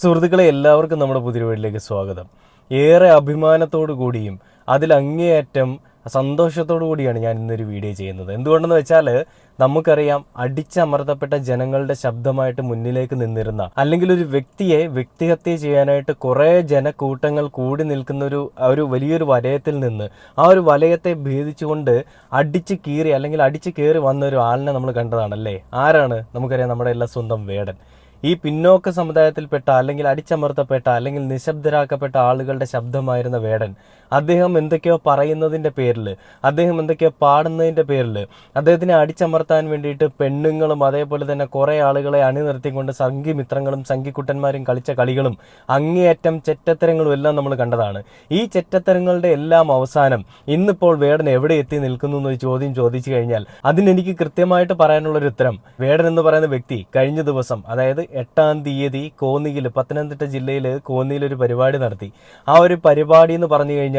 സുഹൃത്തുക്കളെ എല്ലാവർക്കും നമ്മുടെ പുതിയ വീട്ടിലേക്ക് സ്വാഗതം. ഏറെ അഭിമാനത്തോടു കൂടിയും അതിലങ്ങേയറ്റം സന്തോഷത്തോടു കൂടിയാണ് ഞാൻ ഇന്നൊരു വീഡിയോ ചെയ്യുന്നത്. എന്തുകൊണ്ടെന്ന് വെച്ചാൽ നമുക്കറിയാം അടിച്ചമർത്തപ്പെട്ട ജനങ്ങളുടെ ശബ്ദമായിട്ട് മുന്നിലേക്ക് നിന്നിരുന്ന അല്ലെങ്കിൽ ഒരു വ്യക്തിയെ വ്യക്തിഹത്യ ചെയ്യാനായിട്ട് കുറേ ജനക്കൂട്ടങ്ങൾ കൂടി നിൽക്കുന്ന ഒരു ഒരു വലിയൊരു വലയത്തിൽ നിന്ന് ആ ഒരു വലയത്തെ ഭേദിച്ചുകൊണ്ട് അടിച്ച് കീറി അല്ലെങ്കിൽ അടിച്ച് കയറി വന്ന ഒരു ആളിനെ നമ്മൾ കണ്ടതാണല്ലേ? ആരാണ്? നമുക്കറിയാം നമ്മുടെ എല്ലാ സ്വന്തം വേടൻ. ഈ പിന്നോക്ക സമുദായത്തിൽപ്പെട്ട അല്ലെങ്കിൽ അടിച്ചമർത്തപ്പെട്ട അല്ലെങ്കിൽ നിശബ്ദരാക്കപ്പെട്ട ആളുകളുടെ ശബ്ദമായിരുന്ന വേടൻ അദ്ദേഹം എന്തൊക്കെയോ പറയുന്നതിന്റെ പേരിൽ അദ്ദേഹം എന്തൊക്കെയോ പാടുന്നതിന്റെ പേരിൽ അദ്ദേഹത്തിനെ അടിച്ചമർത്താൻ വേണ്ടിയിട്ട് പെണ്ണുങ്ങളും അതേപോലെ തന്നെ കുറേ ആളുകളെ അണിനിർത്തിക്കൊണ്ട് സംഘിമിത്രങ്ങളും സംഘിക്കുട്ടന്മാരും കളിച്ച കളികളും അങ്ങേയറ്റം ചെറ്റത്തരങ്ങളും എല്ലാം നമ്മൾ കണ്ടതാണ്. ഈ ചെറ്റത്തരങ്ങളുടെ എല്ലാം അവസാനം ഇന്നിപ്പോൾ വേടൻ എവിടെ എത്തി നിൽക്കുന്നു എന്നൊരു ചോദ്യം ചോദിച്ചു കഴിഞ്ഞാൽ അതിനെനിക്ക് കൃത്യമായിട്ട് പറയാനുള്ള ഒരു ഉത്തരം വേടൻ എന്ന് പറയുന്ന വ്യക്തി കഴിഞ്ഞ ദിവസം അതായത് എട്ടാം തീയതി കോന്നിയിൽ പത്തനംതിട്ട ജില്ലയിൽ കോന്നിയിൽ ഒരു പരിപാടി നടത്തി. ആ ഒരു പരിപാടി എന്ന് പറഞ്ഞു കഴിഞ്ഞാൽ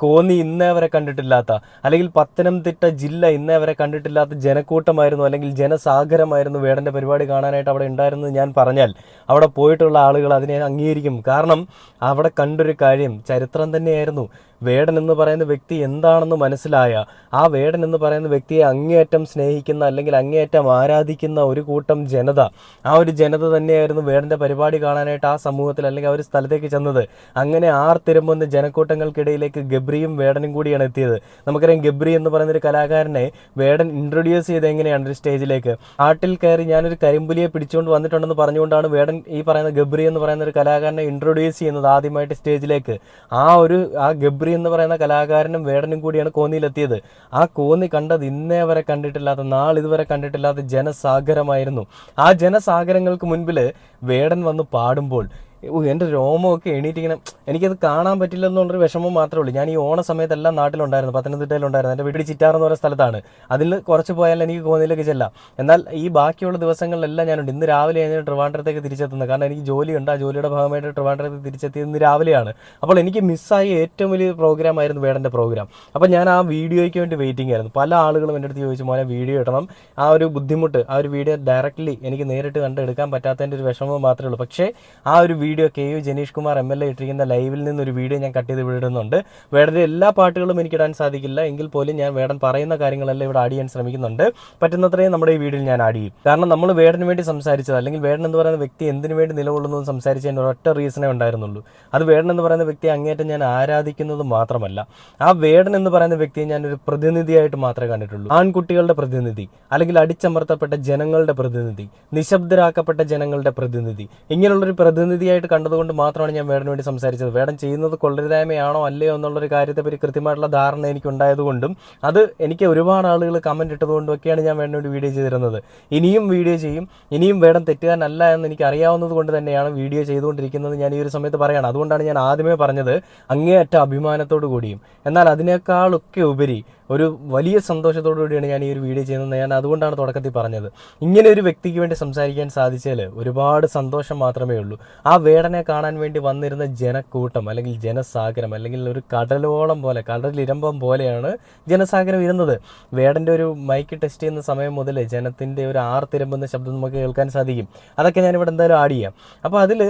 കോന്നി ഇന്നേ വരെ കണ്ടിട്ടില്ലാത്ത അല്ലെങ്കിൽ പത്തനംതിട്ട ജില്ല ഇന്നേ വരെ കണ്ടിട്ടില്ലാത്ത ജനക്കൂട്ടമായിരുന്നു അല്ലെങ്കിൽ ജനസാഗരമായിരുന്നു വേടന്റെ പരിപാടി കാണാനായിട്ട് അവിടെ ഉണ്ടായിരുന്നത് ഞാൻ പറഞ്ഞാൽ. അവിടെ പോയിട്ടുള്ള ആളുകൾ അതിനെ അംഗീകരിക്കും. കാരണം അവിടെ കണ്ടൊരു കാര്യം ചരിത്രം തന്നെയായിരുന്നു. വേടൻ എന്ന് പറയുന്ന വ്യക്തി എന്താണെന്ന് മനസ്സിലായ ആ വേടൻ എന്ന് പറയുന്ന വ്യക്തിയെ അങ്ങേയറ്റം സ്നേഹിക്കുന്ന അല്ലെങ്കിൽ അങ്ങേയറ്റം ആരാധിക്കുന്ന ഒരു കൂട്ടം ജനത ആ ഒരു ജനത തന്നെയായിരുന്നു വേടന്റെ പരിപാടി കാണാനായിട്ട് ആ സമൂഹത്തിൽ അല്ലെങ്കിൽ ആ ഒരു സ്ഥലത്തേക്ക് ചെന്നത്. അങ്ങനെ ആർ തിരുമ്പുന്ന ജനക്കൂട്ടങ്ങൾക്കിടയിലേക്ക് ഗബ്രിയും വേടനും കൂടിയാണ് എത്തിയത്. നമുക്കറിയാം ഗബ്രി എന്ന് പറയുന്ന ഒരു കലാകാരനെ വേടൻ ഇൻട്രൊഡ്യൂസ് ചെയ്ത് എങ്ങനെയാണ് ഒരു സ്റ്റേജിലേക്ക് ആട്ടിൽ കയറി ഞാനൊരു കരിമ്പുലിയെ പിടിച്ചുകൊണ്ട് വന്നിട്ടുണ്ടെന്ന് പറഞ്ഞുകൊണ്ടാണ് വേടൻ ഈ പറയുന്ന ഗബ്രി എന്ന് പറയുന്ന ഒരു കലാകാരനെ ഇൻട്രൊഡ്യൂസ് ചെയ്യുന്നത് ആദ്യമായിട്ട് സ്റ്റേജിലേക്ക് ആ ഒരു ആ ഗബ്രി എന്ന് പറയുന്ന കലാകാരനും വേടനും കൂടിയാണ് കോന്നിയിലെത്തിയത്. ആ കോന്നി കണ്ടത് ഇന്നേ വരെ കണ്ടിട്ടില്ലാത്ത നാളിതുവരെ കണ്ടിട്ടില്ലാത്ത ജനസാഗരമായിരുന്നു. ആ ജനസാഗരങ്ങൾക്ക് മുൻപിൽ വേടൻ വന്ന് പാടുമ്പോൾ എന്റെ രോമമൊക്കെ എണീറ്റിങ്ങനെ എനിക്കത് കാണാൻ പറ്റില്ല എന്നുള്ളൊരു വിഷമം മാത്രമേ ഉള്ളൂ. ഞാൻ ഈ ഓണ സമയത്തെല്ലാം നാട്ടിലുണ്ടായിരുന്നു പത്തനംതിട്ടയിലുണ്ടായിരുന്നു എന്റെ വീട്ടിൽ ചിറ്റാർ എന്ന് പറയുന്ന സ്ഥലത്താണ്. അതിൽ കുറച്ച് പോയാൽ എനിക്ക് കോന്നിയിലേക്ക് ചെല്ലാം. എന്നാൽ ഈ ബാക്കിയുള്ള ദിവസങ്ങളിലെല്ലാം ഞാനുണ്ട്. ഇന്ന് രാവിലെ ഞാൻ ട്രിവാൻഡ്രത്തേക്ക് തിരിച്ചെത്തുന്നത്. കാരണം എനിക്ക് ജോലിയുണ്ട്. ആ ജോലിയുടെ ഭാഗമായിട്ട് ട്രിവാൻഡ്രത്തേക്ക് തിരിച്ചെത്തിയത് ഇന്ന് രാവിലെയാണ്. അപ്പോൾ എനിക്ക് മിസ്സായ ഏറ്റവും വലിയ പ്രോഗ്രാം ആയിരുന്നു വേടന്റെ പ്രോഗ്രാം അപ്പോൾ ഞാൻ ആ വീഡിയോയ്ക്ക് വേണ്ടി വെയിറ്റിംഗ് ആയിരുന്നു. പല ആളുകളും എന്റെ അടുത്ത് ചോദിച്ചു മോനെ വീഡിയോ ഇടണം. ആ ഒരു ബുദ്ധിമുട്ട് ആ ഒരു വീഡിയോ ഡയറക്റ്റ്ലി എനിക്ക് നേരിട്ട് കണ്ടെടുക്കാൻ പറ്റാത്തതിന്റെ ഒരു വിഷമം മാത്രമേ ഉള്ളൂ. പക്ഷേ ആ ഒരു video K U Janeesh Kumar M L A ഇട്ടിരിക്കുന്ന ലൈവിൽ നിന്നൊരു വീഡിയോ ഞാൻ കട്ട് ചെയ്ത് വിടുന്നുണ്ട്. വേടന്റെ എല്ലാ പാട്ടുകളും എനിക്ക് ഇടാൻ സാധിക്കില്ല. എങ്കിൽ പോലും ഞാൻ വേടൻ പറയുന്ന കാര്യങ്ങളെല്ലാം ഇവിടെ ആഡ് ചെയ്യാൻ ശ്രമിക്കുന്നുണ്ട്. പറ്റുന്നത്രയും നമ്മുടെ ഈ വീഡിയോയിൽ ഞാൻ ആഡ് ചെയ്യും. കാരണം നമ്മൾ വേടന് വേണ്ടി സംസാരിച്ചത് അല്ലെങ്കിൽ വേടൻ എന്ന് പറയുന്ന വ്യക്തി എന്തിനു വേണ്ടി നിലകൊള്ളുന്നു എന്ന് സംസാരിച്ചതിന് ഒരൊറ്റ റീസണേ ഉണ്ടായിരുന്നുള്ളൂ. അത് വേടൻ എന്ന് പറയുന്ന വ്യക്തി അങ്ങേറ്റം ഞാൻ ആരാധിക്കുന്നത് മാത്രമല്ല. ആ വേടൻ എന്ന് പറയുന്ന വ്യക്തിയെ ഞാൻ ഒരു പ്രതിനിധിയായിട്ട് മാത്രമേ കണ്ടിട്ടുള്ളൂ. ആൺകുട്ടികളുടെ പ്രതിനിധി അല്ലെങ്കിൽ അടിച്ചമർത്തപ്പെട്ട ജനങ്ങളുടെ പ്രതിനിധി നിശബ്ദരാക്കപ്പെട്ട ജനങ്ങളുടെ പ്രതിനിധി ഇങ്ങനെയുള്ളൊരു പ്രതിനിധിയായിട്ട് കണ്ടതുകൊണ്ട് മാത്രമാണ് ഞാൻ വേടന് വേണ്ടി സംസാരിച്ചത്. വേടൻ ചെയ്യുന്നത് കൊള്ളരുതായ്മയാണോ അല്ലയോ എന്നുള്ളൊരു കാര്യത്തെപ്പറ്റി കൃത്യമായിട്ടുള്ള ധാരണ എനിക്ക് ഉണ്ടായതുകൊണ്ടും അത് എനിക്ക് ഒരുപാട് ആളുകൾ കമന്റ് ഇട്ടതുകൊണ്ടും ഒക്കെയാണ് ഞാൻ വേടന് വേണ്ടി വീഡിയോ ചെയ്തിരുന്നത്. ഇനിയും വീഡിയോ ചെയ്യും. ഇനിയും വേടൻ തെറ്റുകാരനല്ല എന്ന് എനിക്ക് അറിയാവുന്നത് കൊണ്ട് തന്നെയാണ് വീഡിയോ ചെയ്തുകൊണ്ടിരിക്കുന്നത് ഞാൻ ഈ ഒരു സമയത്ത് പറയുകയാണ് അതുകൊണ്ടാണ് ഞാൻ ആദ്യമേ പറഞ്ഞത് അങ്ങേയറ്റ അഭിമാനത്തോടു കൂടിയും. എന്നാൽ അതിനേക്കാളൊക്കെ ഉപരി ഒരു വലിയ സന്തോഷത്തോടു കൂടിയാണ് ഞാൻ ഈ ഒരു വീഡിയോ ചെയ്യുന്നത് ഞാൻ അതുകൊണ്ടാണ് തുടക്കത്തിൽ പറഞ്ഞത്. ഇങ്ങനെ ഒരു വ്യക്തിക്ക് വേണ്ടി സംസാരിക്കാൻ സാധിച്ചാൽ ഒരുപാട് സന്തോഷം മാത്രമേ ഉള്ളൂ. ആ വേടനെ കാണാൻ വേണ്ടി വന്നിരുന്ന ജനക്കൂട്ടം അല്ലെങ്കിൽ ജനസാഗരം അല്ലെങ്കിൽ ഒരു കടലോളം പോലെ കടലിരമ്പം പോലെയാണ് ജനസാഗരം ഇരുന്നത്. വേടന്റെ ഒരു മൈക്ക് ടെസ്റ്റ് ചെയ്യുന്ന സമയം മുതൽ ജനത്തിന്റെ ഒരു ആർത്തിരമ്പുന്ന ശബ്ദം നമുക്ക് കേൾക്കാൻ സാധിക്കും. അതൊക്കെ ഞാനിവിടെ എന്തായാലും ആഡ് ചെയ്യാം. അപ്പോൾ അതിൽ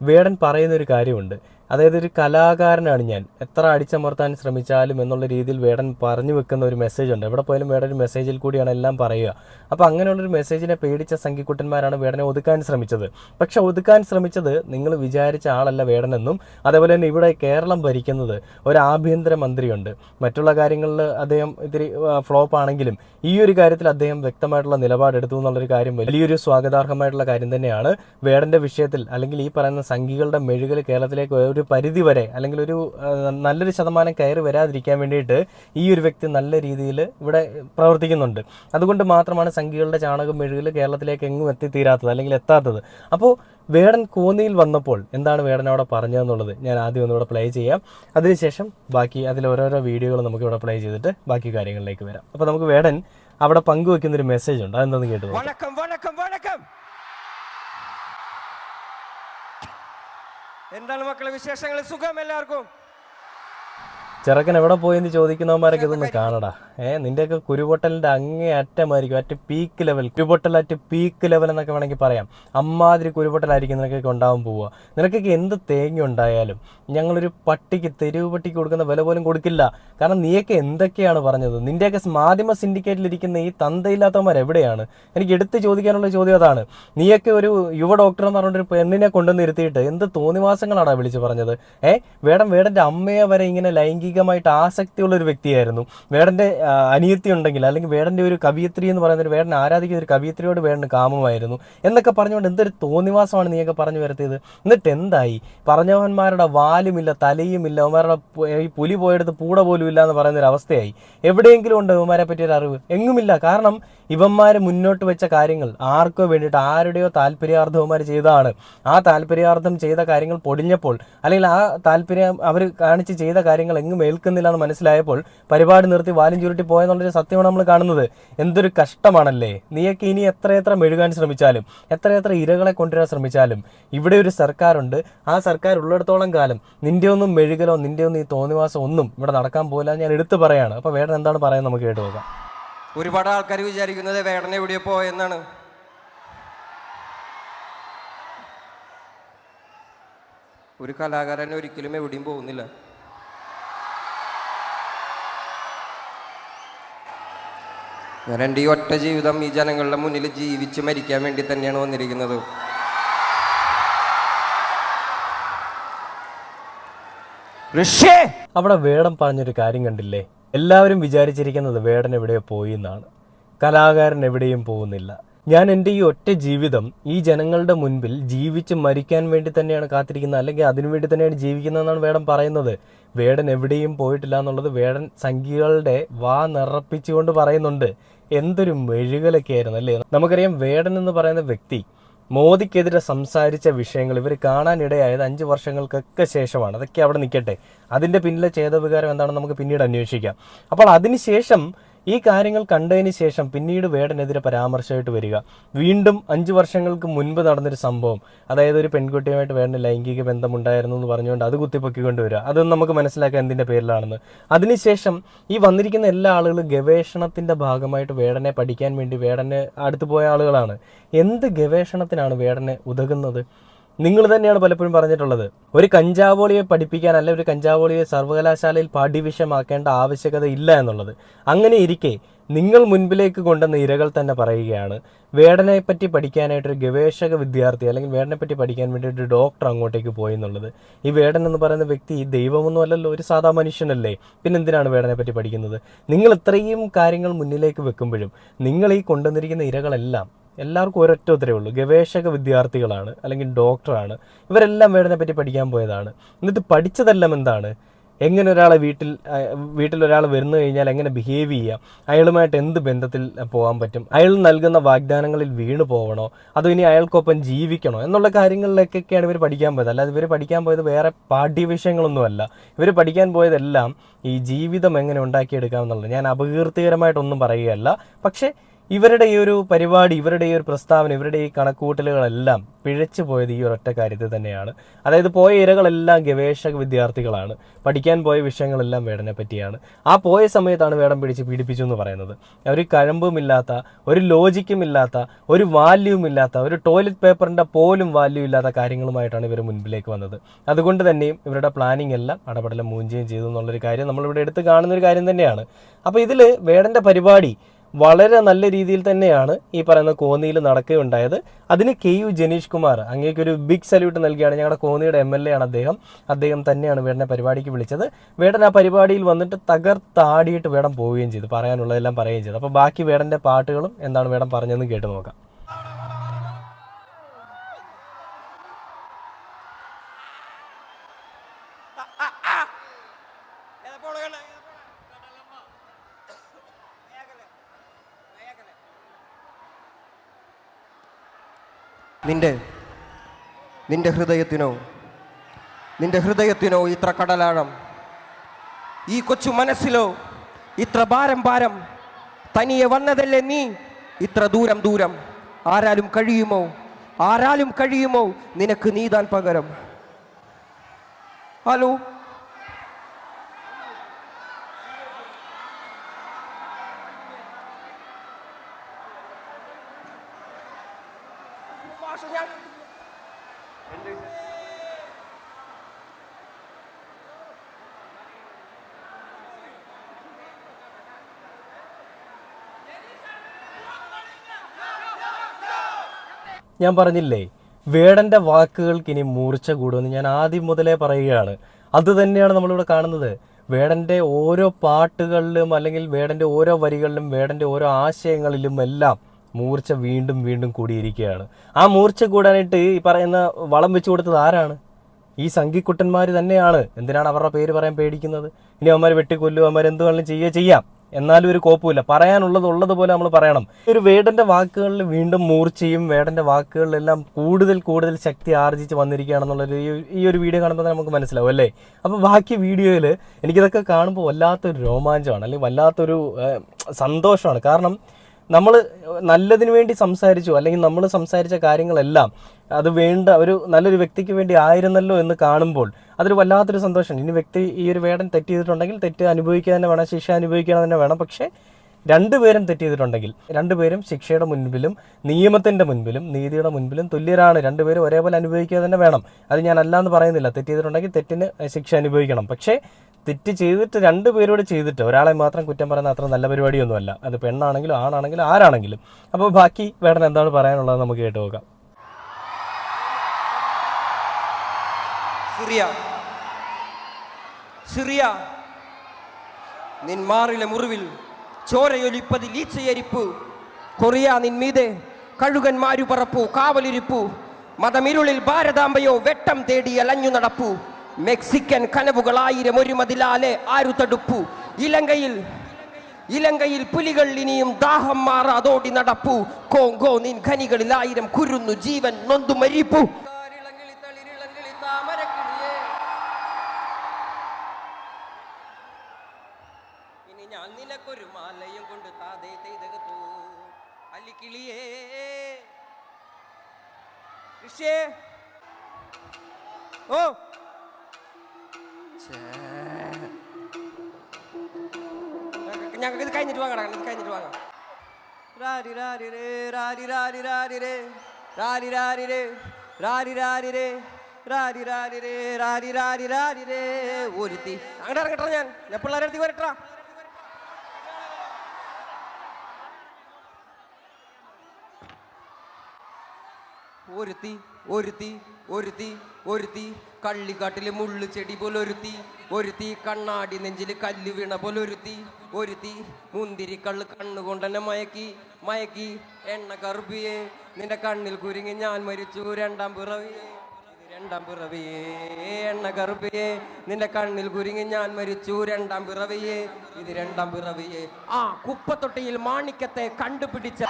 വേടൻ പറയുന്നൊരു കാര്യമുണ്ട്. അതായത് ഒരു കലാകാരനാണ് ഞാൻ. എത്ര അടിച്ചമർത്താൻ ശ്രമിച്ചാലും എന്നുള്ള രീതിയിൽ വേടൻ പറഞ്ഞു വെക്കുന്ന ഒരു മെസ്സേജ് ഉണ്ട്. എവിടെ പോയാലും വേടൻ ഒരു മെസ്സേജിൽ കൂടിയാണ് എല്ലാം പറയുക. അപ്പോൾ അങ്ങനെയുള്ളൊരു മെസ്സേജിനെ പേടിച്ച സംഘിക്കുട്ടന്മാരാണ് വേടനെ ഒതുക്കാൻ ശ്രമിച്ചത്. പക്ഷെ ഒതുക്കാൻ ശ്രമിച്ചത് നിങ്ങൾ വിചാരിച്ച ആളല്ല വേടനെന്നും അതേപോലെ തന്നെ ഇവിടെ കേരളം ഭരിക്കുന്നത് ഒരു ആഭ്യന്തര മന്ത്രിയുണ്ട്. മറ്റുള്ള കാര്യങ്ങളിൽ അദ്ദേഹം ഇത്തിരി ഫ്ലോപ്പ് ആണെങ്കിലും ഈ ഒരു കാര്യത്തിൽ അദ്ദേഹം വ്യക്തമായിട്ടുള്ള നിലപാടെടുത്തു എന്നുള്ളൊരു കാര്യം വലിയൊരു സ്വാഗതാർഹമായിട്ടുള്ള കാര്യം തന്നെയാണ് വേടന്റെ വിഷയത്തിൽ അല്ലെങ്കിൽ ഈ പറയുന്ന സംഘികളുടെ മെഴുകൽ കേരളത്തിലേക്ക് ഒരു ഒരു പരിധി വരെ അല്ലെങ്കിൽ ഒരു നല്ലൊരു ശതമാനം കയറി വരാതിരിക്കാൻ വേണ്ടിയിട്ട് ഈ ഒരു വ്യക്തി നല്ല രീതിയിൽ ഇവിടെ പ്രവർത്തിക്കുന്നുണ്ട്. അതുകൊണ്ട് മാത്രമാണ് സംഖ്യകളുടെ ചാണകം മെഴുകിൽ കേരളത്തിലേക്ക് എങ്ങും എത്തിത്തീരാത്തത് അല്ലെങ്കിൽ എത്താത്തത്. അപ്പോൾ വേടൻ കോന്നിയിൽ വന്നപ്പോൾ എന്താണ് വേടൻ അവിടെ പറഞ്ഞതെന്നുള്ളത് ഞാൻ ആദ്യം ഒന്നിവിടെ പ്ലേ ചെയ്യാം. അതിനുശേഷം ബാക്കി അതിൽ ഓരോരോ വീഡിയോകൾ നമുക്ക് ഇവിടെ പ്ലേ ചെയ്തിട്ട് ബാക്കി കാര്യങ്ങളിലേക്ക് വരാം. അപ്പോൾ നമുക്ക് വേടൻ അവിടെ പങ്കുവെക്കുന്ന ഒരു മെസ്സേജ് ഉണ്ട്. അതെന്താണെന്ന് കേട്ടു വണക്കം വണക്കം വണക്കം! എന്താണ് മക്കളെ വിശേഷങ്ങൾ? സുഖം എല്ലാവർക്കും? ചെറുക്കൻ എവിടെ പോയി എന്ന് ചോദിക്കുന്നവന്മാരൊക്കെ ഇതൊന്ന് കാണടാ. ഏ നിന്റെയൊക്കെ കുരുപൊട്ടലിന്റെ അങ്ങേ അറ്റമായിരിക്കും അറ്റ് പീക്ക് ലെവൽ കുരുപൊട്ടൽ അറ്റ് പീക്ക് ലെവൽ എന്നൊക്കെ വേണമെങ്കിൽ പറയാം. അമ്മാതിരി കുരുപൊട്ടലായിരിക്കും നിനക്കൊക്കെ ഉണ്ടാവാൻ പോവുക. നിനക്കൊക്കെ എന്ത് തേങ്ങ ഉണ്ടായാലും ഞങ്ങളൊരു പട്ടിക്ക് തെരുവ് പട്ടിക്ക് കൊടുക്കുന്ന വില പോലും കൊടുക്കില്ല. കാരണം നീയൊക്കെ എന്തൊക്കെയാണ് പറഞ്ഞത്? നിന്റെയൊക്കെ മാധ്യമ സിൻഡിക്കേറ്റിൽ ഇരിക്കുന്ന ഈ തന്തയില്ലാത്തവന്മാർ എവിടെയാണ്? എനിക്ക് എടുത്ത് ചോദിക്കാനുള്ള ചോദ്യം അതാണ്. നീയൊക്കെ ഒരു യുവ ഡോക്ടർ എന്ന് പറഞ്ഞൊരു പെണ്ണിനെ കൊണ്ടുവന്ന് ഇരുത്തിയിട്ട് എന്ത് തോന്നിവാസങ്ങളാണ് വിളിച്ച് പറഞ്ഞത്? ഏ വേടം വേടന്റെ അമ്മയെ വരെ ഇങ്ങനെ ലൈംഗികമായിട്ട് ആസക്തിയുള്ള ഒരു വ്യക്തിയായിരുന്നു. വേടന്റെ അനിയത്തി ഉണ്ടെങ്കിൽ അല്ലെങ്കിൽ വേടന്റെ ഒരു കവിയത്രി എന്ന് പറയുന്ന ഒരു വേടനെ ആരാധിക്കുന്ന ഒരു കവിയത്രിയോട് വേടന് കാമമായിരുന്നു. എന്നൊക്കെ പറഞ്ഞുകൊണ്ട് എന്തൊരു തോന്നിവാസമാണ് നീയൊക്കെ പറഞ്ഞു വരുത്തിയത്. എന്നിട്ട് എന്തായി? പറഞ്ഞവന്മാരുടെ വാലുമില്ല തലയുമില്ല അവന്മാരുടെ ഈ പുലി പോയെടുത്ത് പൂട പോലും ഇല്ല എന്ന് പറയുന്ന ഒരു അവസ്ഥയായി. എവിടെയെങ്കിലും ഉണ്ട് ഇവന്മാരെ പറ്റിയ ഒരു അറിവ്? എങ്ങുമില്ല. കാരണം ഇവന്മാർ മുന്നോട്ട് വെച്ച കാര്യങ്ങൾ ആർക്കോ വേണ്ടിയിട്ട് ആരുടെയോ താല്പര്യാർത്ഥവന്മാർ ചെയ്തതാണ്. ആ താല്പര്യാർത്ഥം ചെയ്ത കാര്യങ്ങൾ പൊടിഞ്ഞപ്പോൾ അല്ലെങ്കിൽ ആ താല്പര്യം അവർ കാണിച്ച് ചെയ്ത കാര്യങ്ങൾ എങ്ങും ഏൽക്കുന്നില്ല എന്ന് മനസ്സിലായപ്പോൾ പരിപാടി നിർത്തി വാലും ചുരുട്ടി പോയെന്നുള്ളൊരു സത്യമാണ് നമ്മൾ കാണുന്നത്. എന്തൊരു കഷ്ടമാണല്ലേ? നീയൊക്കെ ഇനി എത്രയെത്ര മെഴുകാൻ ശ്രമിച്ചാലും എത്രയെത്ര ഇരകളെ കൊണ്ടുവരാൻ ശ്രമിച്ചാലും ഇവിടെ ഒരു സർക്കാരുണ്ട്. ആ സർക്കാർ ഉള്ളിടത്തോളം കാലം നിന്റെ ഒന്നും മെഴുകലോ നിന്റെ ഒന്നും ഈ തോന്നിവാസം ഒന്നും ഇവിടെ നടക്കാൻ പോകില്ല ഞാൻ എടുത്തു പറയാണ്. അപ്പോൾ വേടൻ എന്താണ് പറയാൻ നമുക്ക് കേട്ടു പോകാം ഒരുപാട് ആൾക്കാർ വിചാരിക്കുന്നത് വേടനെ എവിടെയോ പോയെന്നാണ് ഒരു കലാകാരൻ ഒരിക്കലും എവിടെയും പോകുന്നില്ല. ഞാൻ എന്റെ ഈ ഒറ്റ ജീവിതം ഈ ജനങ്ങളുടെ മുന്നിൽ ജീവിച്ച് മരിക്കാൻ വേണ്ടി തന്നെയാണ് വന്നിരിക്കുന്നത്. അവിടെ വേടൻ പറഞ്ഞൊരു കാര്യം കണ്ടില്ലേ? എല്ലാവരും വിചാരിച്ചിരിക്കുന്നത് വേടൻ എവിടെയോ പോയി എന്നാണ്. കലാകാരൻ എവിടെയും പോകുന്നില്ല. ഞാൻ എന്റെ ഈ ഒറ്റ ജീവിതം ഈ ജനങ്ങളുടെ മുൻപിൽ ജീവിച്ച് മരിക്കാൻ വേണ്ടി തന്നെയാണ് കാത്തിരിക്കുന്നത്. അല്ലെങ്കിൽ അതിനു വേണ്ടി തന്നെയാണ് ജീവിക്കുന്നതെന്നാണ് വേടൻ പറയുന്നത്. വേടൻ എവിടെയും പോയിട്ടില്ല എന്നുള്ളത് വേടൻ സംഖ്യകളുടെ വാ നിറപ്പിച്ചുകൊണ്ട് പറയുന്നുണ്ട്. എന്തൊരു മെഴുകലൊക്കെ ആയിരുന്നു അല്ലേ? നമുക്കറിയാം വേടൻ എന്ന് പറയുന്ന വ്യക്തി മോദിക്കെതിരെ സംസാരിച്ച വിഷയങ്ങൾ ഇവർ കാണാനിടയായത് അഞ്ച് വർഷങ്ങൾക്കൊക്കെ ശേഷമാണ്. അതൊക്കെ അവിടെ നിൽക്കട്ടെ. അതിന്റെ പിന്നിലെ ചേതവികാരം എന്താണെന്ന് നമുക്ക് പിന്നീട് അന്വേഷിക്കാം. അപ്പോൾ അതിനുശേഷം ഈ കാര്യങ്ങൾ കണ്ടതിന് ശേഷം പിന്നീട് വേടനെതിരെ പരാമർശമായിട്ട് വരിക. വീണ്ടും അഞ്ച് വർഷങ്ങൾക്ക് മുൻപ് നടന്നൊരു സംഭവം. അതായത് ഒരു പെൺകുട്ടിയുമായിട്ട് വേണ്ട ലൈംഗിക ബന്ധമുണ്ടായിരുന്നു എന്ന് പറഞ്ഞുകൊണ്ട് അത് കുത്തിപ്പൊക്കിക്കൊണ്ട് വരിക. അതൊന്നും നമുക്ക് മനസ്സിലാക്കാൻ എന്തിന്റെ പേരിലാണെന്ന്. അതിനുശേഷം ഈ വന്നിരിക്കുന്ന എല്ലാ ആളുകളും ഗവേഷണത്തിന്റെ ഭാഗമായിട്ട് വേടനെ പഠിക്കാൻ വേണ്ടി വേടനെ അടുത്ത് പോയ ആളുകളാണ്. എന്ത് ഗവേഷണത്തിനാണ് വേടനെ ഉതകുന്നത്? നിങ്ങൾ തന്നെയാണ് പലപ്പോഴും പറഞ്ഞിട്ടുള്ളത്. ഒരു കഞ്ചാവോളിയെ പഠിപ്പിക്കാൻ അല്ലെ ഒരു കഞ്ചാവോളിയെ സർവകലാശാലയിൽ പാഠ്യവിഷയമാക്കേണ്ട ആവശ്യകത ഇല്ല എന്നുള്ളത്. അങ്ങനെ ഇരിക്കെ നിങ്ങൾ മുൻപിലേക്ക് കൊണ്ടുവന്ന ഇരകൾ തന്നെ പറയുകയാണ് വേടനെ പറ്റി പഠിക്കാനായിട്ട് ഒരു ഗവേഷക വിദ്യാർത്ഥി അല്ലെങ്കിൽ വേടനെ പറ്റി പഠിക്കാൻ വേണ്ടി ഒരു ഡോക്ടർ അങ്ങോട്ടേക്ക് പോയി എന്നുള്ളത്. ഈ വേടൻ എന്ന് പറയുന്ന വ്യക്തി ദൈവമൊന്നും അല്ലല്ലോ ഒരു സാധാ മനുഷ്യനല്ലേ? പിന്നെ എന്തിനാണ് വേടനെ പറ്റി പഠിക്കുന്നത്? നിങ്ങൾ ഇത്രയും കാര്യങ്ങൾ മുന്നിലേക്ക് വെക്കുമ്പോഴും നിങ്ങൾ ഈ കൊണ്ടുവന്നിരിക്കുന്ന ഇരകളെല്ലാം എല്ലാവർക്കും ഒരൊറ്റ ഉത്തരവേ ഉള്ളൂ. ഗവേഷക വിദ്യാർത്ഥികളാണ് അല്ലെങ്കിൽ ഡോക്ടറാണ്. ഇവരെല്ലാം വേടനെ പറ്റി പഠിക്കാൻ പോയതാണ്. എന്നിട്ട് പഠിച്ചതെല്ലാം എന്താണ്? എങ്ങനെ ഒരാളെ വീട്ടിൽ വീട്ടിൽ ഒരാൾ വരുന്നു കഴിഞ്ഞാൽ എങ്ങനെ ബിഹേവ് ചെയ്യാം? അയാളുമായിട്ട് എന്ത് ബന്ധത്തിൽ പോകാൻ പറ്റും? അയാൾ നൽകുന്ന വാഗ്ദാനങ്ങളിൽ വീണു പോകണോ അതോ ഇനി അയാൾക്കൊപ്പം ജീവിക്കണോ? എന്നുള്ള കാര്യങ്ങളിലേക്കൊക്കെയാണ് ഇവർ പഠിക്കാൻ പോയത്. അല്ലാതെ ഇവർ പഠിക്കാൻ പോയത് വേറെ പാഠ്യവിഷയങ്ങളൊന്നുമല്ല. ഇവർ പഠിക്കാൻ പോയതെല്ലാം ഈ ജീവിതം എങ്ങനെ ഉണ്ടാക്കിയെടുക്കാം എന്നുള്ളത്. ഞാൻ അപകീർത്തികരമായിട്ടൊന്നും പറയുകയല്ല. പക്ഷേ ഇവരുടെ ഈ ഒരു പരിപാടി ഇവരുടെ ഈ ഒരു പ്രസ്താവന ഇവരുടെ ഈ കണക്കുകൂട്ടലുകളെല്ലാം പിഴച്ചു പോയത് ഈ ഒരൊറ്റ കാര്യത്തിൽ തന്നെയാണ്. അതായത് പോയ ഇരകളെല്ലാം ഗവേഷക വിദ്യാർത്ഥികളാണ്. പഠിക്കാൻ പോയ വിഷയങ്ങളെല്ലാം വേടനെ പറ്റിയാണ്. ആ പോയ സമയത്താണ് വേടം പിടിച്ച് പീഡിപ്പിച്ചു എന്ന് പറയുന്നത്. ഒരു കഴമ്പുമില്ലാത്ത ഒരു ലോജിക്കും ഇല്ലാത്ത ഒരു വാല്യൂവും ഇല്ലാത്ത ഒരു ടോയ്ലറ്റ് പേപ്പറിന്റെ പോലും വാല്യൂ ഇല്ലാത്ത കാര്യങ്ങളുമായിട്ടാണ് ഇവർ മുൻപിലേക്ക് വന്നത്. അതുകൊണ്ട് തന്നെയും ഇവരുടെ പ്ലാനിംഗ് എല്ലാം അടപടലം മൂഞ്ചുകയും ചെയ്തു എന്നുള്ളൊരു കാര്യം നമ്മളിവിടെ എടുത്ത് കാണുന്ന ഒരു കാര്യം തന്നെയാണ്. അപ്പോൾ ഇതിൽ വേടന്റെ പരിപാടി വളരെ നല്ല രീതിയിൽ തന്നെയാണ് ഈ പറയുന്ന കോന്നിയിൽ നടക്കുകയുണ്ടായത്. അതിന് കെ യു ജനീഷ് കുമാർ അങ്ങേക്കൊരു ബിഗ് സല്യൂട്ട് നൽകിയാണ് ഞങ്ങളുടെ കോന്നിയുടെ എം എൽ എ ആണ് അദ്ദേഹം. അദ്ദേഹം തന്നെയാണ് വേടനെ പരിപാടിക്ക് വിളിച്ചത്. വേടൻ ആ പരിപാടിയിൽ വന്നിട്ട് തകർത്താടിയിട്ട് വേടം പോവുകയും ചെയ്തു പറയാനുള്ളതെല്ലാം പറയുകയും ചെയ്തു. അപ്പോൾ ബാക്കി വേടന്റെ പാട്ടുകളും എന്താണ് വേടം പറഞ്ഞതെന്ന് കേട്ട് നോക്കാം. നിന്റെ നിന്റെ ഹൃദയത്തിനോ നിന്റെ ഹൃദയത്തിനോ ഇത്ര കടലാഴം ഈ കൊച്ചു മനസ്സിലോ ഇത്ര ഭാരം ഭാരം തനിയെ വന്നതല്ലേ നീ? ഇത്ര ദൂരം ദൂരം ആരാലും കഴിയുമോ? ആരാലും കഴിയുമോ? നിനക്ക് നീതാൻ പകരം. ഹലോ? ഞാൻ പറഞ്ഞില്ലേ വേടന്റെ വാക്കുകൾക്ക് ഇനി മൂർച്ച കൂടുമെന്ന് ഞാൻ ആദ്യം മുതലേ പറയുകയാണ്. അത് തന്നെയാണ് നമ്മളിവിടെ കാണുന്നത്. വേടന്റെ ഓരോ പാട്ടുകളിലും അല്ലെങ്കിൽ വേടന്റെ ഓരോ വരികളിലും വേടന്റെ ഓരോ ആശയങ്ങളിലും എല്ലാം മൂർച്ച വീണ്ടും വീണ്ടും കൂടിയിരിക്കുകയാണ്. ആ മൂർച്ച കൂടാനായിട്ട് ഈ പറയുന്ന വളം വെച്ചു കൊടുത്തത് ആരാണ്? ഈ സംഘിക്കുട്ടന്മാർ തന്നെയാണ്. എന്തിനാണ് അവരുടെ പേര് പറയാൻ പേടിക്കുന്നത്? ഇനി അവന്മാർ വെട്ടിക്കൊല്ലും അവന്മാർ എന്ത് വേണമെങ്കിലും ചെയ്യുക ചെയ്യാം. എന്നാലും ഒരു കോപ്പുമില്ല. പറയാനുള്ളത് ഉള്ളതുപോലെ നമ്മൾ പറയണം. ഒരു വേടന്റെ വാക്കുകളിൽ വീണ്ടും മൂർച്ചയും വേടന്റെ വാക്കുകളിലെല്ലാം കൂടുതൽ കൂടുതൽ ശക്തി ആർജിച്ച് വന്നിരിക്കുകയാണെന്നുള്ളൊരു ഈ- ഒരു വീഡിയോ കാണുമ്പോൾ നമുക്ക് മനസ്സിലാവും അല്ലേ? അപ്പോൾ ബാക്കി വീഡിയോയിൽ എനിക്കിതൊക്കെ കാണുമ്പോൾ വല്ലാത്തൊരു രോമാഞ്ചമാണ് അല്ലെങ്കിൽ വല്ലാത്തൊരു സന്തോഷമാണ്. കാരണം നമ്മൾ നല്ലതിന് വേണ്ടി സംസാരിച്ചു അല്ലെങ്കിൽ നമ്മൾ സംസാരിച്ച കാര്യങ്ങളെല്ലാം അത് വേണ്ട ഒരു നല്ലൊരു വ്യക്തിക്ക് വേണ്ടി ആയിരുന്നല്ലോ എന്ന് കാണുമ്പോൾ അതൊരു വല്ലാത്തൊരു സന്തോഷം ഇനി വ്യക്തി ഈ ഒരു വേടൻ തെറ്റ് ചെയ്തിട്ടുണ്ടെങ്കിൽ തെറ്റ് അനുഭവിക്കുക തന്നെ വേണം ശിക്ഷ അനുഭവിക്കുക തന്നെ വേണം. പക്ഷേ രണ്ടുപേരും തെറ്റ് ചെയ്തിട്ടുണ്ടെങ്കിൽ രണ്ടുപേരും ശിക്ഷയുടെ മുൻപിലും നിയമത്തിന്റെ മുൻപിലും നീതിയുടെ മുൻപിലും തുല്യരാണ്. രണ്ടുപേരും ഒരേപോലെ അനുഭവിക്കുക തന്നെ വേണം. അത് ഞാൻ അല്ലാന്ന് പറയുന്നില്ല. തെറ്റ് ചെയ്തിട്ടുണ്ടെങ്കിൽ തെറ്റിന് ശിക്ഷ അനുഭവിക്കണം. പക്ഷേ തെറ്റ് ചെയ്തിട്ട് രണ്ട് പേരോട് ചെയ്തിട്ട് ഒരാളെ മാത്രം കുറ്റം പറയുന്ന അത്ര നല്ല പരിപാടിയൊന്നുമല്ല. അത് പെണ്ണാണെങ്കിലും ആണാണെങ്കിലും ആരാണെങ്കിലും. അപ്പോൾ ബാക്കി വേടൻ എന്താണ് പറയാനുള്ളത് നമുക്ക് കേട്ട് നോക്കാം. സിറിയ. സിറിയ. നിൻ മുറിവിൽ ചോരയൊലിപ്പതിൽ ഈച്ചയരിപ്പ് കൊറിയ നിൻമീതെ കഴുകന്മാരു പറപ്പു കാവലിരിപ്പു. മതമിരുളിൽ ഭാരതാംബയോ വെട്ടം തേടി അലഞ്ഞു നടപ്പു. മെക്സിക്കൻ കനവുകളായിരം ഒരു മതിലാലെ ആരു തടുപ്പു? ഇലങ്കയിൽ ഇലങ്കയിൽ പുലികൾ ഇനിയും ദാഹം മാറാതോടി നടപ്പു. കോങ്കോ നിൻ ഖനികളിൽ ആയിരം കുരുന്നു ജീവൻ നൊന്തു മരിപ്പു. ഇനി ഞാൻ മാലയും കൊണ്ട് താതേ ഞങ്ങൾക്ക് ഇത് കഴിഞ്ഞിട്ട് വാങ്ങടാ ഇത് കഴിഞ്ഞിട്ട് വാങ്ങാം റാരി റാരി രേ റാരി രാരി റാരി രേ. റാരി രാരി രേ. രാരി രാരി രേ. രാരി രാരി രേ. രാരി രാരി രാരി രേ. ഒരുത്തി. അങ്ങോട്ട് ഇറങ്ങട്ടെ ഞാൻ. ഞാൻ പിള്ളേരെ അടുത്ത് വരട്ടാ. ഒരുത്തി ഒരുത്തി. ഒരുത്തി ഒരുത്തി കള്ളിക്കാട്ടിലെ മുള്ളു ചെടി പോലെ ഒരുത്തി കണ്ണാടി നെഞ്ചിൽ കല്ല് വീണ പോലെ ഒരുത്തി ഒരുത്തി മുന്തിരി കള്ള് കണ്ണുകൊണ്ടെന്നെ മയക്കി മയക്കി എണ്ണ കറുപ്പിയെ നിന്റെ കണ്ണിൽ കുരുങ്ങി ഞാൻ മരിച്ചു രണ്ടാം പിറവിയെ. രണ്ടാം പിറവിയേ എണ്ണ കറുപ്പിയെ നിന്റെ കണ്ണിൽ കുരുങ്ങി ഞാൻ മരിച്ചു രണ്ടാം പിറവിയെ. ഇത് രണ്ടാം പിറവിയെ. ആ കുപ്പത്തൊട്ടിയിൽ മാണിക്കത്തെ കണ്ടുപിടിച്ച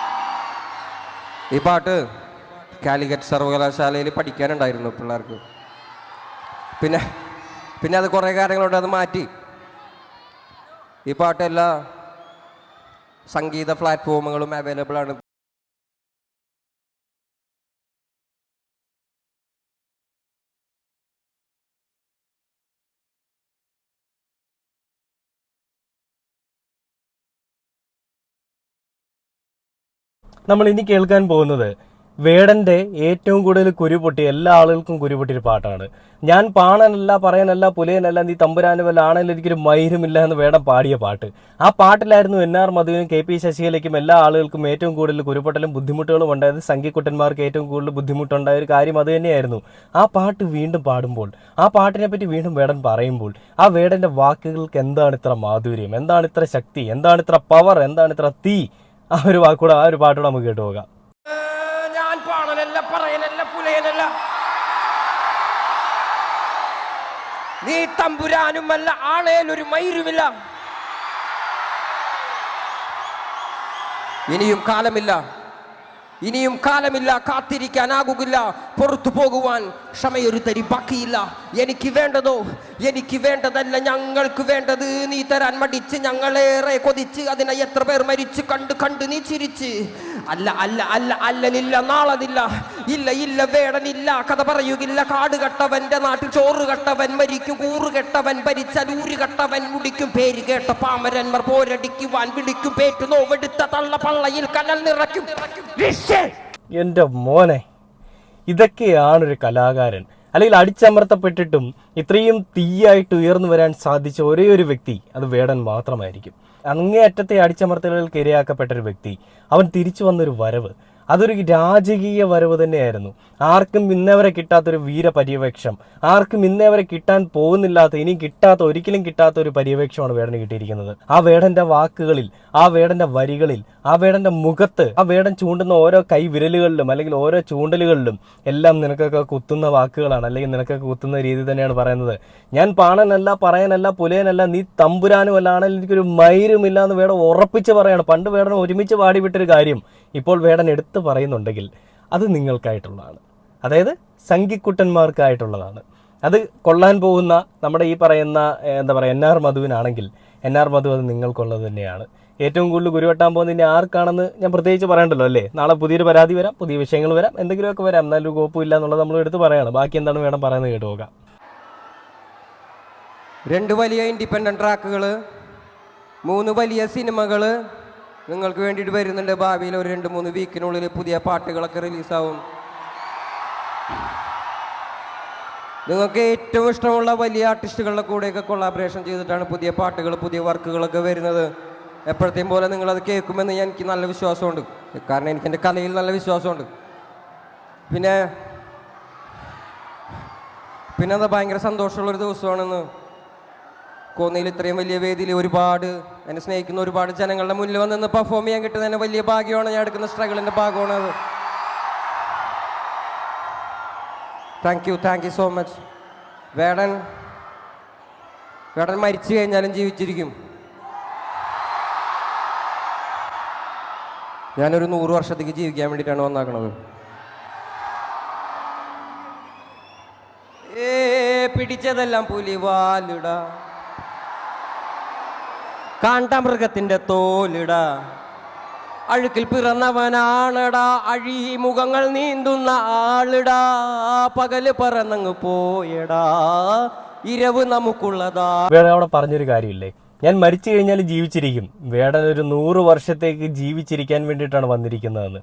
ഈ പാട്ട് കാലിക്കറ്റ് സർവകലാശാലയിൽ പഠിക്കാനുണ്ടായിരുന്നു പിള്ളേർക്ക്. പിന്നെ പിന്നെ അത് കുറേ കാര്യങ്ങളുണ്ട് അത് മാറ്റി. ഈ പാട്ട് എല്ലാ സംഗീത പ്ലാറ്റ്ഫോമുകളും അവൈലബിൾ ആണ്. നമ്മൾ ഇനി കേൾക്കാൻ പോകുന്നത് വേടന്റെ ഏറ്റവും കൂടുതൽ കുരുപൊട്ടി എല്ലാ ആളുകൾക്കും കുരുപൊട്ടിയൊരു പാട്ടാണ്. ഞാൻ പാണനല്ല പറയാനല്ല പുലയനല്ല നീ തമ്പുരാനുമല്ല ആണെങ്കിലും എനിക്കൊരു മൈരുമില്ല എന്ന് വേടം പാടിയ പാട്ട്. ആ പാട്ടിലായിരുന്നു എൻ ആർ മധുവിനും കെ പി ശശികലയ്ക്കും എല്ലാ ആളുകൾക്കും ഏറ്റവും കൂടുതൽ കുരുപൊട്ടലും ബുദ്ധിമുട്ടുകളും ഉണ്ടായത്. സംഘിക്കുട്ടന്മാർക്ക് ഏറ്റവും കൂടുതൽ ബുദ്ധിമുട്ടുണ്ടായ ഒരു കാര്യം അത് തന്നെയായിരുന്നു. ആ പാട്ട് വീണ്ടും പാടുമ്പോൾ ആ പാട്ടിനെ പറ്റി വീണ്ടും വേടൻ പറയുമ്പോൾ ആ വേടന്റെ വാക്കുകൾക്ക് എന്താണ് ഇത്ര മാധുര്യം? എന്താണ് ഇത്ര ശക്തി? എന്താണ് ഇത്ര പവർ എന്താണ് ഇത്ര തീ? ആ ഒരു വാക്കൂടെ ആ ഒരു പാട്ടുകൂടെ നമുക്ക് കേട്ടു പോകാം. നീ തമ്പുരാനുമല്ല ആണേലൊരു മയിരുമില്ല ഇനിയും കാലമില്ല. ഇനിയും കാലമില്ല കാത്തിരിക്കാനാകുകില്ല പുറത്തു പോകുവാൻ ക്ഷമയൊരു തരി ബാക്കിയില്ല. എനിക്ക് വേണ്ടതോ? എനിക്ക് വേണ്ടതല്ല ഞങ്ങൾക്ക് വേണ്ടത്. നീ തരാൻ മടിച്ച് ഞങ്ങളേറെ കൊതിച്ച് അതിനെ എത്ര പേർ മരിച്ചു? കണ്ട് കണ്ട് നീ ചിരിച്ച്. അല്ല അല്ല അല്ല അല്ലലില്ല നാളതില്ല. ഇല്ല ഇല്ല വേടനില്ല. കഥ പറയുകില്ല. കാട് കെട്ടവന്റെ നാട്ടിൽ ചോറ് കെട്ടവൻ മരിക്കും. കൂറ് കെട്ടവൻ ഭരിച്ചാൽ ഊര് കെട്ടവൻ മുടിക്കും. പേര് കേട്ട പാമരന്മാർ പോരടിക്കുവാൻ വിളിക്കും. പേറ്റു നോവെടുത്ത തള്ള പള്ളയിൽ കനൽ നിറയ്ക്കും. എന്റെ മോനെ. ഇതൊക്കെയാണ് ഒരു കലാകാരൻ. അല്ലെങ്കിൽ അടിച്ചമർത്തപ്പെട്ടിട്ടും ഇത്രയും തീയായിട്ട് ഉയർന്നു വരാൻ സാധിച്ച ഒരേ ഒരു വ്യക്തി അത് വേടൻ മാത്രമായിരിക്കും. അങ്ങേയറ്റത്തെ അടിച്ചമർത്തലുകൾക്ക് ഇരയാക്കപ്പെട്ട ഒരു വ്യക്തി. അവൻ തിരിച്ചു വന്നൊരു വരവ്. അതൊരു രാജകീയ വരവ് തന്നെയായിരുന്നു. ആർക്കും ഇന്നവരെ കിട്ടാത്തൊരു വീര പര്യവേക്ഷം ആർക്കും ഇന്നേവരെ കിട്ടാൻ പോകുന്നില്ലാത്ത ഇനി കിട്ടാത്ത ഒരിക്കലും കിട്ടാത്ത ഒരു പര്യവേക്ഷമാണ് വേടന് കിട്ടിയിരിക്കുന്നത്. ആ വേടന്റെ വാക്കുകളിൽ ആ വേടന്റെ വരികളിൽ ആ വേടന്റെ മുഖത്ത് ആ വേടൻ ചൂണ്ടുന്ന ഓരോ കൈ വിരലുകളിലും അല്ലെങ്കിൽ ഓരോ ചൂണ്ടലുകളിലും എല്ലാം നിനക്കൊക്കെ കുത്തുന്ന വാക്കുകളാണ്. അല്ലെങ്കിൽ നിനക്കൊക്കെ കുത്തുന്ന രീതി തന്നെയാണ് പറയുന്നത്. ഞാൻ പാണനല്ല പറയാനല്ല പുലയനല്ല നീ തമ്പുരാനും അല്ല ആണെങ്കിൽ എനിക്കൊരു മൈരുമില്ല എന്ന് വേടം ഉറപ്പിച്ച് പറയാണ്. പണ്ട് വേടൻ ഒരുമിച്ച് പാടിവിട്ടൊരു കാര്യം ഇപ്പോൾ വേടൻ എടുത്തു പറയുന്നുണ്ടെങ്കിൽ അത് നിങ്ങൾക്കായിട്ടുള്ളതാണ്. അതായത് സംഘിക്കുട്ടന്മാർക്കായിട്ടുള്ളതാണ്. അത് കൊള്ളാൻ പോകുന്ന നമ്മുടെ ഈ പറയുന്ന എന്താ പറയുക എൻ ആർ മധുവിനാണെങ്കിൽ എൻ ആർ മധു അത് നിങ്ങൾക്കുള്ളത് തന്നെയാണ്. ഏറ്റവും കൂടുതൽ ഗുരുവെട്ടാൻ പോകുന്ന ഇനി ആർക്കാണെന്ന് ഞാൻ പ്രത്യേകിച്ച് പറയണ്ടല്ലോ അല്ലേ? നാളെ പുതിയൊരു പരാതി വരാം പുതിയ വിഷയങ്ങൾ വരാം എന്തെങ്കിലുമൊക്കെ വരാം. എന്നാലും ഒരു കോപ്പുമില്ല എന്നുള്ളത് നമ്മൾ എടുത്ത് പറയാണ്. ബാക്കി എന്താണ് വേണം പറയുന്നത് കേട്ട് നോക്കാം രണ്ട് വലിയ ഇൻഡിപെൻഡന്റ് ട്രാക്കുകൾ മൂന്ന് വലിയ സിനിമകൾ നിങ്ങൾക്ക് വേണ്ടിയിട്ട് വരുന്നുണ്ട് ഭാവിയിൽ ഒരു രണ്ട് മൂന്ന് വീക്കിനുള്ളിൽ പുതിയ പാട്ടുകളൊക്കെ റിലീസാവും നിങ്ങൾക്ക് ഏറ്റവും ഇഷ്ടമുള്ള വലിയ ആർട്ടിസ്റ്റുകളുടെ കൂടെയൊക്കെ കൊളാബറേഷൻ ചെയ്തിട്ടാണ് പുതിയ പാട്ടുകൾ പുതിയ വർക്കുകളൊക്കെ വരുന്നത്. എപ്പോഴത്തെയും പോലെ നിങ്ങളത് കേൾക്കുമെന്ന് എനിക്ക് നല്ല വിശ്വാസമുണ്ട്. കാരണം എനിക്ക് എന്റെ കലയിൽ നല്ല വിശ്വാസമുണ്ട്. പിന്നെ പിന്നെ എന്താ ഭയങ്കര സന്തോഷമുള്ളൊരു ദിവസമാണെന്ന് കോന്നിയിൽ ഇത്രയും വലിയ വേദിയിൽ ഒരുപാട് എന്നെ സ്നേഹിക്കുന്ന ഒരുപാട് ജനങ്ങളുടെ മുന്നിൽ വന്ന് പെർഫോം ചെയ്യാൻ കിട്ടുന്ന തന്നെ വലിയ ഭാഗ്യമാണ്. ഞാൻ എടുക്കുന്ന സ്ട്രഗിളിന്റെ ഭാഗമാണ് അത്. Thank you thank you so much Vedan Vedan മരിച്ചു കഴിഞ്ഞാലും ജീവിച്ചിരിക്കും. ഞാനൊരു നൂറ് വർഷത്തേക്ക് ജീവിക്കാൻ വേണ്ടിയിട്ടാണ് വന്നാക്കണത്. ഏ പിടിച്ചതെല്ലാം പുലിവാലിട. കാണ്ടാമൃഗത്തിന്റെ തോലിട. അഴുക്കിൽ പിറന്നവനാണടാ അഴി മുഖങ്ങൾ നീന്തുന്ന ആളിടാ. പകൽ പറന്നങ്ങ് പോയടാ. ഇരവ് നമുക്കുള്ളതാ. വേറെ അവിടെ പറഞ്ഞൊരു കാര്യമില്ലേ? ഞാൻ മരിച്ചു കഴിഞ്ഞാൽ ജീവിച്ചിരിക്കും. വേടൻ ഒരു നൂറ് വർഷത്തേക്ക് ജീവിച്ചിരിക്കാൻ വേണ്ടിയിട്ടാണ് വന്നിരിക്കുന്നതെന്ന്.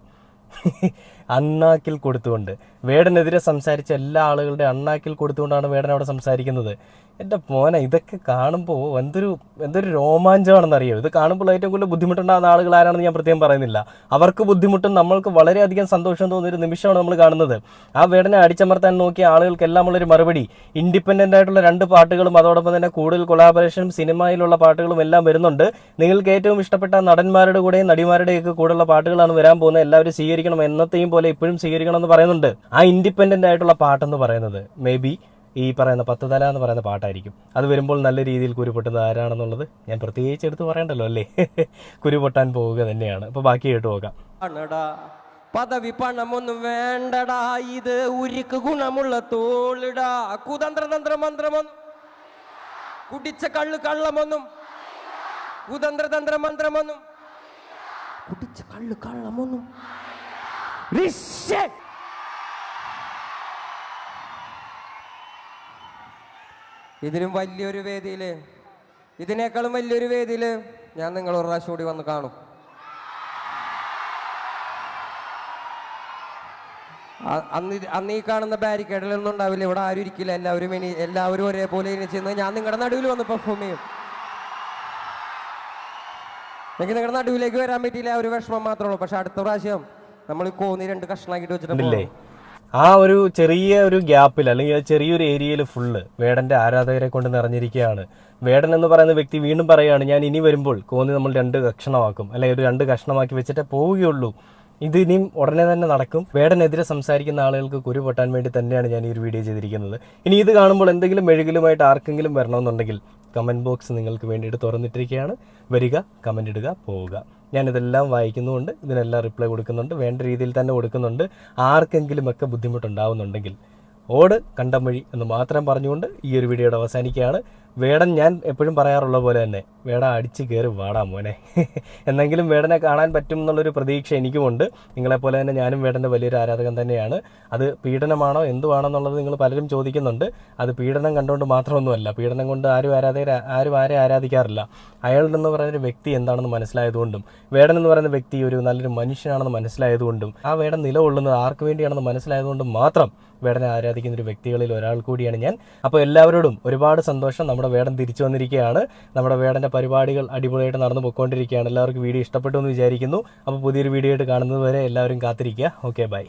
അണ്ണാക്കിൽ കൊടുത്തുകൊണ്ട്. വേടനെതിരെ സംസാരിച്ച എല്ലാ ആളുകളുടെ അണ്ണാക്കിൽ കൊടുത്തുകൊണ്ടാണ് വേടൻ അവിടെ സംസാരിക്കുന്നത്. എന്റെ മോനെ ഇതൊക്കെ കാണുമ്പോൾ എന്തൊരു എന്തൊരു രോമാഞ്ചമാണെന്നറിയോ? ഇത് കാണുമ്പോൾ ഏറ്റവും കൂടുതൽ ബുദ്ധിമുട്ടുണ്ടാകുന്ന ആളുകൾ ആരാണെന്ന് ഞാൻ പ്രത്യേകം പറയുന്നില്ല. അവർക്ക് ബുദ്ധിമുട്ടും നമ്മൾക്ക് വളരെയധികം സന്തോഷം തോന്നുന്ന ഒരു നിമിഷമാണ് നമ്മൾ കാണുന്നത്. ആ വേടനെ അടിച്ചമർത്താൻ നോക്കിയ ആളുകൾക്കെല്ലാം ഉള്ളൊരു മറുപടി. ഇൻഡിപെൻഡന്റ് ആയിട്ടുള്ള രണ്ട് പാട്ടുകളും അതോടൊപ്പം തന്നെ കൂടുതൽ കൊളാബറേഷനും സിനിമയിലുള്ള പാട്ടുകളും എല്ലാം വരുന്നുണ്ട്. നിങ്ങൾക്ക് ഏറ്റവും ഇഷ്ടപ്പെട്ട നടന്മാരുടെ കൂടെയും നടിമാരുടെയൊക്കെ കൂടെയുള്ള പാട്ടുകളാണ് വരാൻ പോകുന്നത്. എല്ലാവരും സ്വീകരിക്കണം എന്നത്തെയും പോലെ ഇപ്പോഴും സ്വീകരിക്കണം എന്ന് പറയുന്നുണ്ട്. ആ ഇൻഡിപെൻഡന്റ് ആയിട്ടുള്ള പാട്ടെന്ന് പറയുന്നത് മേ ബി ഈ പറയുന്ന പത്ത് തല എന്ന് പറയുന്ന പാട്ടായിരിക്കും. അത് വരുമ്പോൾ നല്ല രീതിയിൽ കുരുപൊട്ടുന്നത് ആരാണെന്നുള്ളത് ഞാൻ പ്രത്യേകിച്ച് എടുത്ത് പറയണ്ടല്ലോ അല്ലേ? കുരുപൊട്ടാൻ പോവുക തന്നെയാണ്. അപ്പോൾ ബാക്കി കേട്ട് ആണടാ പദവി പണമൊന്നും വേണ്ടടാ ഇത് ഉരുക്ക് ഗുണമുള്ള തോളിടാ. കുതന്ത്ര തന്ത്ര മന്ത്രമൊന്നും കുടിച്ച കള്ള് കള്ളമൊന്നും കുതന്ത്ര തന്ത്ര മന്ത്രമൊന്നും കുടിച്ച കള്ള് കള്ളമൊന്നും ഇതിലും വലിയൊരു വേദിയിൽ. ഇതിനേക്കാളും വലിയൊരു വേദിയിൽ ഞാൻ നിങ്ങൾ ഒരു പ്രാവശ്യം കൂടി വന്ന് കാണും. അന്ന് അന്ന് ഈ കാണുന്ന ബാരിക്കേഡിലൊന്നും ഉണ്ടാവില്ല. ഇവിടെ ആരും ഇരിക്കില്ല. എല്ലാവരും ഇനി എല്ലാവരും ഒരേപോലെ ഇനി ചെന്ന് ഞാൻ നിങ്ങളുടെ നടുവിൽ വന്ന് പെർഫോം ചെയ്യും. എനിക്ക് നിങ്ങളുടെ നടുവിലേക്ക് വരാൻ പറ്റിയില്ല. ഒരു വിഷമം മാത്രമേ ഉള്ളൂ. പക്ഷെ അടുത്ത പ്രാവശ്യം നമ്മൾ കോന്നി രണ്ട് കഷ്ണാക്കിട്ട് വെച്ചിട്ടുണ്ട്. ആ ഒരു ചെറിയ ഒരു ഗ്യാപ്പിൽ അല്ലെങ്കിൽ ചെറിയൊരു ഏരിയയിൽ ഫുള്ള് വേടന്റെ ആരാധകരെ കൊണ്ട് നിറഞ്ഞിരിക്കുകയാണ്. വേടൻ എന്ന് പറയുന്ന വ്യക്തി വീണ്ടും പറയുകയാണ് ഞാൻ ഇനി വരുമ്പോൾ കോന്നി നമ്മൾ രണ്ട് കഷ്ണമാക്കും അല്ലെങ്കിൽ ഒരു രണ്ട് കഷ്ണമാക്കി വെച്ചിട്ടേ പോവുകയുള്ളൂ. ഇത് ഇനിയും ഉടനെ തന്നെ നടക്കും. വേടനെതിരെ സംസാരിക്കുന്ന ആളുകൾക്ക് കുരു പൊട്ടാൻ വേണ്ടി തന്നെയാണ് ഞാൻ ഈ ഒരു വീഡിയോ ചെയ്തിരിക്കുന്നത്. ഇനി ഇത് കാണുമ്പോൾ എന്തെങ്കിലും മെഴുകിലുമായിട്ട് ആർക്കെങ്കിലും വരണമെന്നുണ്ടെങ്കിൽ കമന്റ് ബോക്സ് നിങ്ങൾക്ക് വേണ്ടിയിട്ട് തുറന്നിട്ടിരിക്കുകയാണ്. വരിക കമന്റ് ഇടുക പോവുക. ഞാനിതെല്ലാം വായിക്കുന്നുണ്ട് ഇതിനെല്ലാം റിപ്ലൈ കൊടുക്കുന്നുണ്ട് വേണ്ട രീതിയിൽ തന്നെ കൊടുക്കുന്നുണ്ട്. ആർക്കെങ്കിലുമൊക്കെ ബുദ്ധിമുട്ടുണ്ടാവുന്നുണ്ടെങ്കിൽ ഓട് കണ്ടം വഴി എന്ന് മാത്രം പറഞ്ഞുകൊണ്ട് ഈ ഒരു വീഡിയോയുടെ അവസാനിക്കുകയാണ്. വേടൻ ഞാൻ എപ്പോഴും പറയാറുള്ള പോലെ തന്നെ വേട അടിച്ച് കയറി വാടാ മോനെ. എന്നെങ്കിലും വേടനെ കാണാൻ പറ്റും എന്നുള്ളൊരു പ്രതീക്ഷ എനിക്കുമുണ്ട്. നിങ്ങളെപ്പോലെ തന്നെ ഞാനും വേടന്റെ വലിയൊരു ആരാധകൻ തന്നെയാണ്. അത് പീഡനമാണോ എന്തുവാണോ എന്നുള്ളത് നിങ്ങൾ പലരും ചോദിക്കുന്നുണ്ട്. അത് പീഡനം കണ്ടുകൊണ്ട് മാത്രമൊന്നുമല്ല പീഡനം കൊണ്ട് ആരും ആരാധകർ ആരും ആരെ ആരാധിക്കാറില്ല. അയാൾ എന്ന് പറയുന്ന വ്യക്തി എന്താണെന്ന് മനസ്സിലായതുകൊണ്ടും വേടൻ എന്ന് പറയുന്ന വ്യക്തി ഒരു നല്ലൊരു മനുഷ്യനാണെന്ന് മനസ്സിലായതുകൊണ്ടും ആ വേടൻ നിലകൊള്ളുന്നത് ആർക്ക് വേണ്ടിയാണെന്ന് മനസ്സിലായതുകൊണ്ടും മാത്രം വേടനെ ആരാധിക്കുന്ന ഒരു വ്യക്തികളിൽ ഒരാൾ കൂടിയാണ് ഞാൻ. അപ്പോൾ എല്ലാവരോടും ഒരുപാട് സന്തോഷം. നമ്മുടെ വേടൻ തിരിച്ചു വന്നിരിക്കുകയാണ്. നമ്മുടെ വേടന്റെ പരിപാടികൾ അടിപൊളിയായിട്ട് നടന്നു പോയിക്കൊണ്ടിരിക്കുകയാണ്. എല്ലാവർക്കും വീഡിയോ ഇഷ്ടപ്പെട്ടു എന്ന് വിചാരിക്കുന്നു. അപ്പോൾ പുതിയൊരു വീഡിയോ ആയിട്ട് കാണുന്നത് വരെ എല്ലാവരും കാത്തിരിക്കുക. Okay bye